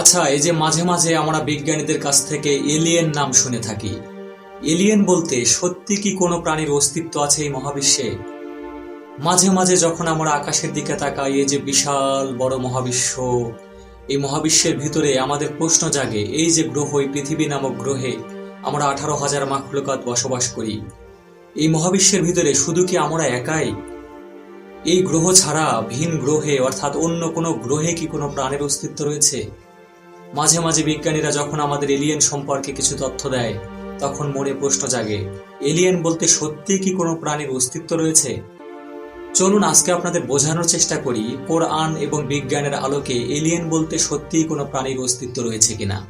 আচ্ছা এই যে মাঝে মাঝে আমরা বিজ্ঞানীদের কাছ থেকে এলিয়েন নাম শুনে থাকি। এলিয়েন বলতে সত্যি কি কোনো প্রাণীর অস্তিত্ব আছে এই মহাবিশ্বে? মাঝে মাঝে যখন আমরা আকাশের দিকে তাকাই, এই যে বিশাল বড় মহাবিশ্ব, এই মহাবিশ্বের ভিতরে আমাদের প্রশ্ন জাগে, এই যে গ্রহ, এই পৃথিবী নামক গ্রহে আমরা আঠারো হাজার মাখলুকাত বসবাস করি। এই মহাবিশ্বের ভিতরে শুধু কি আমরা একাই? এই গ্রহ ছাড়া ভিন গ্রহে, অর্থাৎ অন্য কোনো গ্রহে কি কোনো প্রাণের অস্তিত্ব রয়েছে? মাঝে মাঝে বিজ্ঞানীরা যখন আমাদের এলিয়েন সম্পর্কে কিছু তথ্য দেয়, তখন মনে প্রশ্ন জাগে, এলিয়েন বলতে সত্যি কি কোনো প্রাণীর অস্তিত্ব রয়েছে? চলুন আজকে আপনাদের বোঝানোর চেষ্টা করি, কোরআন এবং বিজ্ঞানের আলোকে এলিয়েন বলতে সত্যিই কোনো প্রাণীর অস্তিত্ব রয়েছে কিনা।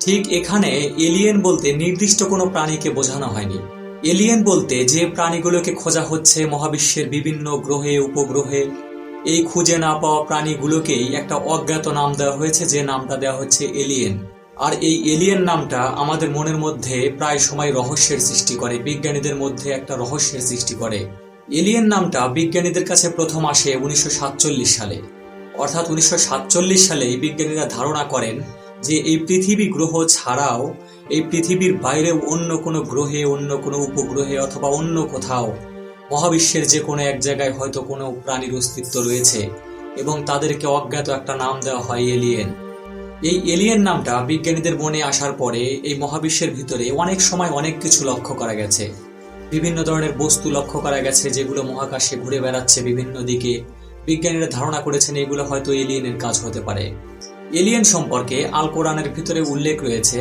ঠিক এখানে এলিয়েন বলতে নির্দিষ্ট কোনো প্রাণীকে বোঝানো হয়নি। এলিয়েন বলতে যে প্রাণীগুলোকে খোঁজা হচ্ছে মহাবিশ্বের বিভিন্ন গ্রহে, উপগ্রহে এই খুঁজে না পাওয়া প্রাণীগুলোকেই একটা অজ্ঞাত নাম দেওয়া হয়েছে, যে নামটা দেওয়া হচ্ছে এলিয়েন আর এই এলিয়েন নামটা আমাদের মনের মধ্যে প্রায় সময় রহস্যের সৃষ্টি করে, বিজ্ঞানীদের মধ্যে একটা রহস্যের সৃষ্টি করে। এলিয়েন নামটা বিজ্ঞানীদের কাছে প্রথম আসে উনিশশো সাতচল্লিশ সালে। অর্থাৎ উনিশশো সাতচল্লিশ সালে বিজ্ঞানীরা ধারণা করেন যে এই পৃথিবী গ্রহ ছাড়াও এই পৃথিবীর বাইরেও অন্য কোনো গ্রহে, অন্য কোনো উপগ্রহে অথবা অন্য কোথাও মহাবিশ্বের যে কোনো এক জায়গায় হয়তো কোনো প্রাণীর অস্তিত্ব রয়েছে, এবং তাদেরকে অজ্ঞাত একটা নাম দেওয়া হয় এলিয়েন। এই এলিয়েন নামটা বিজ্ঞানীদের মনে আসার পরে এই মহাবিশ্বের ভিতরে অনেক সময় অনেক কিছু লক্ষ্য করা গেছে। বিভিন্ন ধরনের বস্তু লক্ষ্য করা গেছে যেগুলো মহাকাশে ঘুরে বেড়াচ্ছে বিভিন্ন দিকে। বিজ্ঞানীরা ধারণা করেছেন এগুলো হয়তো এলিয়েনের কাজ হতে পারে। এলিয়েন সম্পর্কে আল কোরআনের ভিতরে উল্লেখ রয়েছে,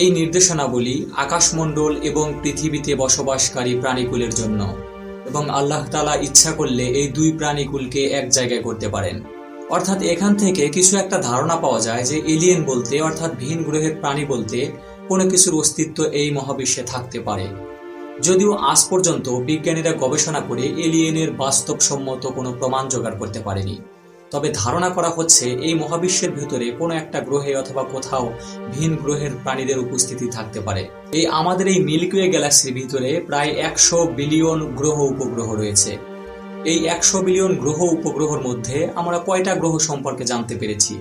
এই নির্দেশনাবলী আকাশমণ্ডল এবং পৃথিবীতে বসবাসকারী প্রাণীকুলের জন্য। এবং আল্লাহ তালা ইচ্ছা করলে এই দুই প্রাণীকুলকে এক জায়গায় করতে পারেন। অর্থাৎ এখান থেকে কিছু একটা ধারণা পাওয়া যায় যে এলিয়েন বলতে, অর্থাৎ ভিন গ্রহের প্রাণী বলতে, কোনো কিছুর অস্তিত্ব এই মহাবিশ্বে থাকতে পারে। যদিও আজ পর্যন্ত বিজ্ঞানীরা গবেষণা করে এলিয়েনের বাস্তবসম্মত কোনো প্রমাণ জোগাড় করতে পারেনি। তবে ধারণা করা হচ্ছে এই মহাবিশ্বের ভিতরে কোনো একটা গ্রহে অথবা কোথাও ভিন গ্রহের প্রাণীদের উপস্থিতি থাকতে পারে। এই আমাদের এই মিল্কিওয়ে গ্যালাক্সির ভিতরে প্রায় একশো বিলিয়ন গ্রহ উপগ্রহ রয়েছে। এই একশো বিলিয়ন গ্রহ উপগ্রহর মধ্যে আমরা কয়টা গ্রহ সম্পর্কে জানতে পেরেছি?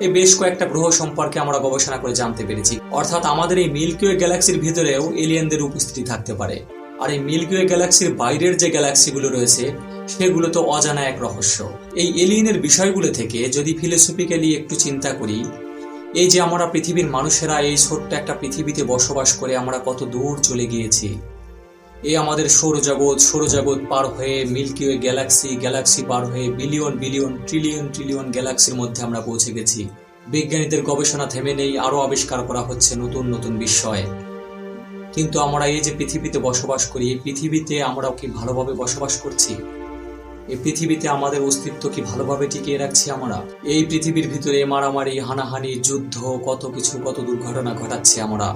এই বেশ কয়েকটা গ্রহ সম্পর্কে আমরা গবেষণা করে জানতে পেরেছি। অর্থাৎ আমাদের এই মিল্কিওয়ে গ্যালাক্সির ভিতরেও এলিয়েনদের উপস্থিতি থাকতে পারে। আর এই মিল্কিওয়ে গ্যালাক্সির বাইরের যে গ্যালাক্সিগুলো রয়েছে সেগুলো তো অজানা এক রহস্য। এই এলিয়েনের বিষয়গুলো থেকে যদি ফিলোসফিক্যালি একটু চিন্তা করি, এই যে আমরা পৃথিবীর মানুষেরা এই ছোট্ট একটা পৃথিবীতে বসবাস করে আমরা কত দূর চলে গিয়েছি এই আমাদের সৌরজগৎ সৌরজগৎ পার হয়ে মিল্কিওয়ে গ্যালাক্সি গ্যালাক্সি পার হয়ে বিলিয়ন বিলিয়ন, ট্রিলিয়ন ট্রিলিয়ন গ্যালাক্সির মধ্যে আমরা পৌঁছে গেছি। বিজ্ঞানীদের গবেষণা থেমে নেই, আরও আবিষ্কার করা হচ্ছে নতুন নতুন বিষয় কিন্তু আমরা এই যে পৃথিবীতে বসবাস করি, এই পৃথিবীতে আমরা কি ভালোভাবে বসবাস করছি? এই পৃথিবীতে আমাদের অস্তিত্ব কি ভালোভাবে টিকিয়ে রাখছি আমরা? এই পৃথিবীর ভিতরে মারামারি, হানাহানি, যুদ্ধ, কত কিছু, কত দুর্ঘটনা ঘটাচ্ছি আমরা।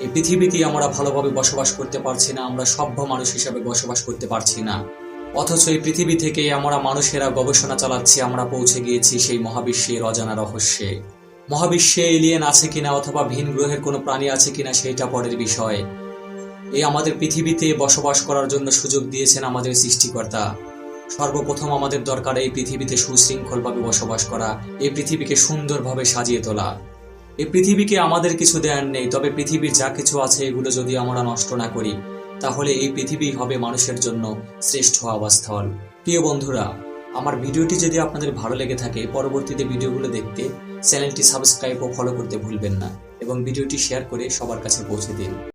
এই পৃথিবীতে আমরা ভালোভাবে বসবাস করতে পারছি না, আমরা সভ্য মানুষ হিসাবে বসবাস করতে পারছি না। অথচ এই পৃথিবী থেকে আমরা মানুষেরা গবেষণা চালাচ্ছি, আমরা পৌঁছে গিয়েছি সেই মহাবিশ্বের অজানা রহস্যে। মহাবিশ্বে এলিয়েন আছে কিনা অথবা ভিন গ্রহের কোনো প্রাণী আছে কিনা সেইটা পরের বিষয়। এই আমাদের পৃথিবীতে বসবাস করার জন্য সুযোগ দিয়েছেন আমাদের সৃষ্টিকর্তা। সর্বপ্রথম আমাদের দরকার এই পৃথিবীতে সুশৃঙ্খলভাবে বসবাস করা, এই পৃথিবীকে সুন্দরভাবে সাজিয়ে তোলা। এই পৃথিবীকে আমাদের কিছু দেয়ার নেই, তবে পৃথিবীর যা কিছু আছে এগুলো যদি আমরা নষ্ট না করি, তাহলে এই পৃথিবী হবে মানুষের জন্য শ্রেষ্ঠ আবাসস্থল প্রিয় বন্ধুরা, আমার ভিডিওটি যদি আপনাদের ভালো লেগে থাকে, পরবর্তীতে ভিডিওগুলো দেখতে চ্যানেলটি সাবস্ক্রাইব ও ফলো করতে ভুলবেন না, এবং ভিডিওটি শেয়ার করে সবার কাছে পৌঁছে দিন।